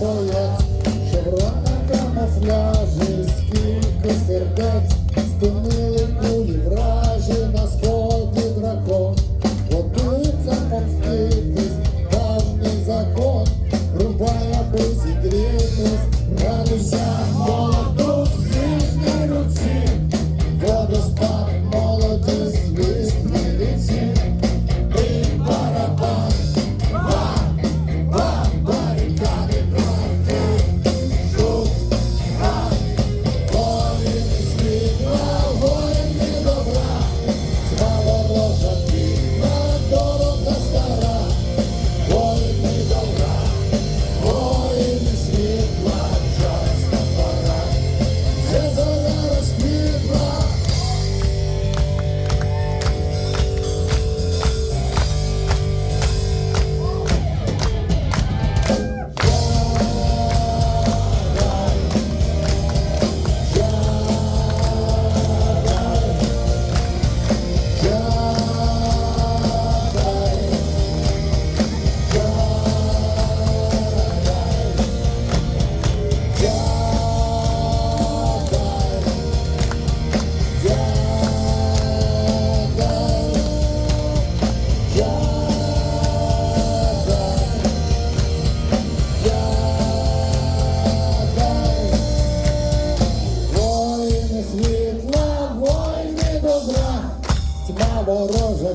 боять, на камуфляжі, скільки сердець, спинили кулі вражі на сході дракон, готується помститись, давній закон, рубає, аби.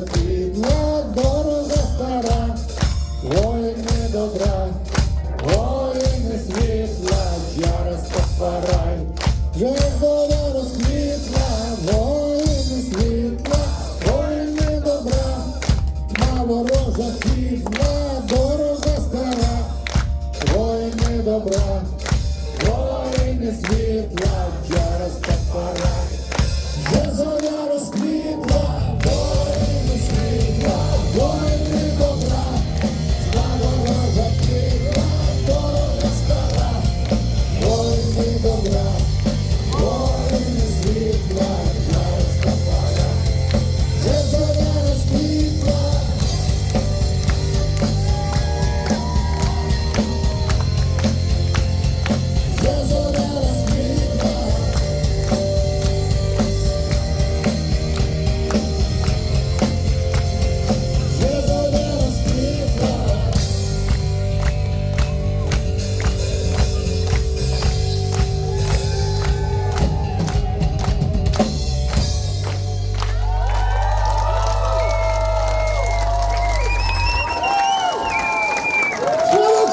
Senhor.